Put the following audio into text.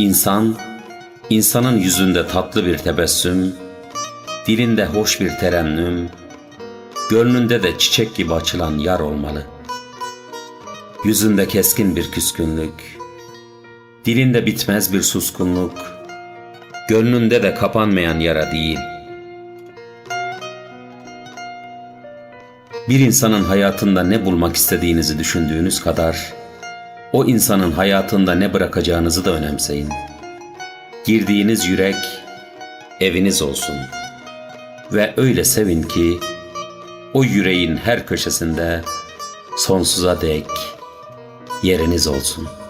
İnsan, insanın yüzünde tatlı bir tebessüm, dilinde hoş bir terennüm, gönlünde de çiçek gibi açılan yar olmalı. Yüzünde keskin bir küskünlük, dilinde bitmez bir suskunluk, gönlünde de kapanmayan yara değil. Bir insanın hayatında ne bulmak istediğinizi düşündüğünüz kadar, o insanın hayatında ne bırakacağınızı da önemseyin. Girdiğiniz yürek eviniz olsun. Ve öyle sevin ki o yüreğin her köşesinde sonsuza dek yeriniz olsun.''